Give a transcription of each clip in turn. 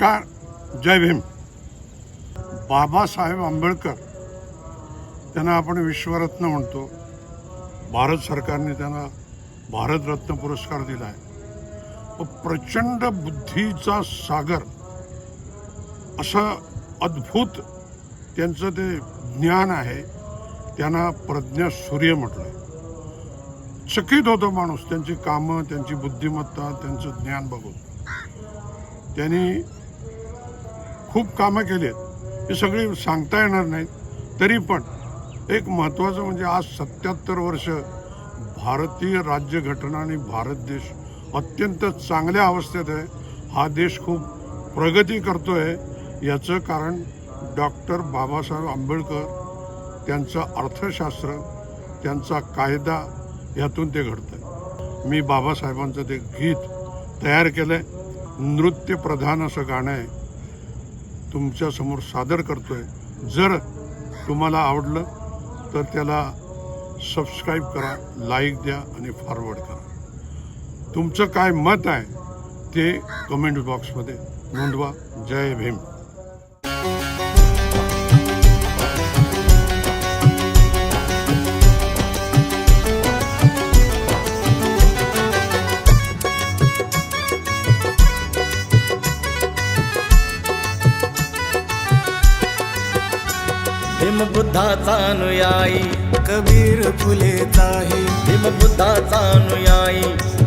नमस्कार जय भीम. बाबासाहेब आंबेडकर त्यांना आपण विश्वरत्न म्हणतो. भारत सरकारने त्यांना भारतरत्न पुरस्कार दिला आहे प्रचंड बुद्धीचा सागर असं अद्भुत त्यांचं ते ज्ञान आहे त्यांना प्रज्ञा सूर्य म्हटलंय. चकित होतो माणूस त्यांची कामं त्यांची बुद्धिमत्ता त्यांचं ज्ञान बघून. त्यांनी खूप कामं केली आहेत. ही सगळी सांगता येणार नाहीत. तरी पण एक महत्त्वाचं म्हणजे आज सत्याहत्तर वर्ष भारतीय राज्यघटना आणि भारत देश अत्यंत चांगल्या अवस्थेत आहे. हा देश खूप प्रगती करतो आहे याचं कारण डॉक्टर बाबासाहेब आंबेडकर त्यांचं अर्थशास्त्र त्यांचा कायदा यातून ते घडतं मी बाबासाहेबांचं ते गीत तयार केलं आहे नृत्यप्रधान असं गाणं आहे. तुमच्यासमोर सादर करतो आहे जर तुम्हाला आवडलं तर त्याला सबस्क्राईब करा लाईक द्या आणि फॉरवर्ड करा. तुमचं काय मत आहे ते कमेंट बॉक्समध्ये नोंदवा. जय भीम. भीमबुद्धाचा अनुयायी कबीर फुलेचा आहे भीमबुद्धाचा अनुयायी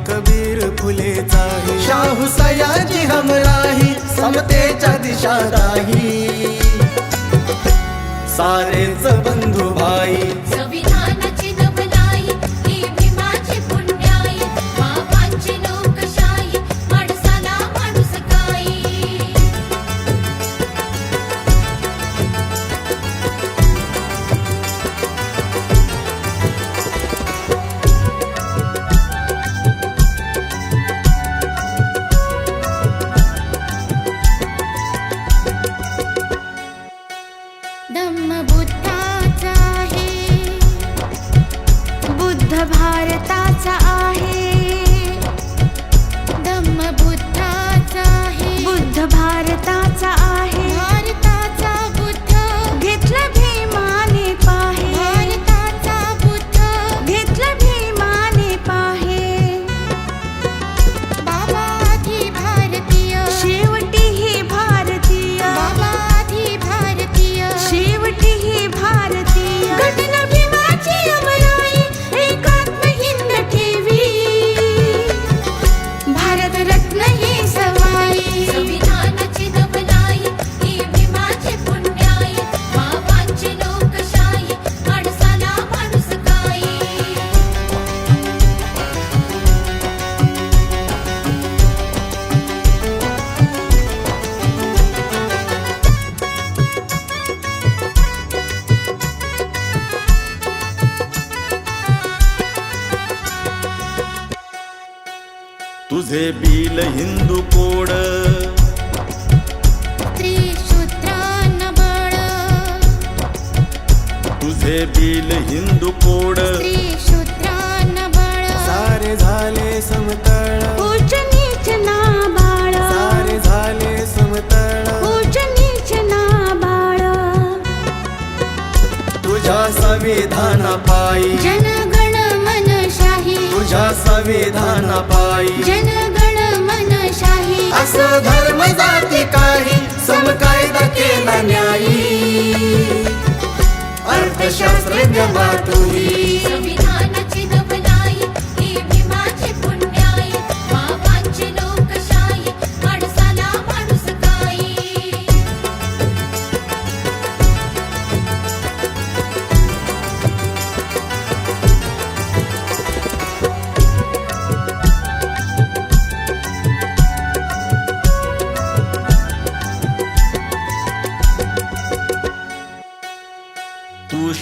कबीर फुलेचा आहे शाहू सयाजी हमराही समतेच्या दिशा राही सारेच बंधू भारत रत्न सवाई. तुझे बिल हिंदू कोड. तुझे बिल हिंदू कोड. सारे झाले समतळ. उच्च नीच ना बाळ सारे झाले समतळ. उच्च नीच ना बाळ तुझ्या संविधाना पायी जनगण मनशाही तुझ्या संविधाना पायी. जनगण मनशाही असं धर्म जाती काही समकायदा केला न्यायी. अर्थशास्त्रज्ञ मातुही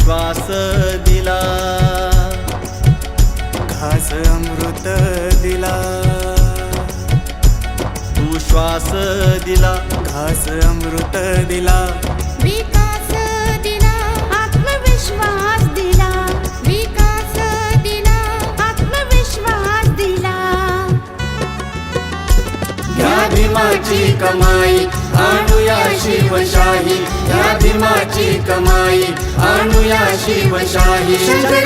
श्वास दिला. घास अमृत दिला. तू श्वास दिला. घास अमृत दिला. विकास दिला. आत्मविश्वास दिला. विकास दिला. आत्मविश्वास दिला. ज्ञान भीमाची कमाई. आणूया शिवशाही. या भीमाची कमाई. आणूया शिवशाही.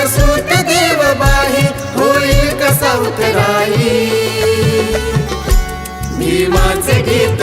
सूत देव बाही. होईल कसा उतराई भीमाचे गीत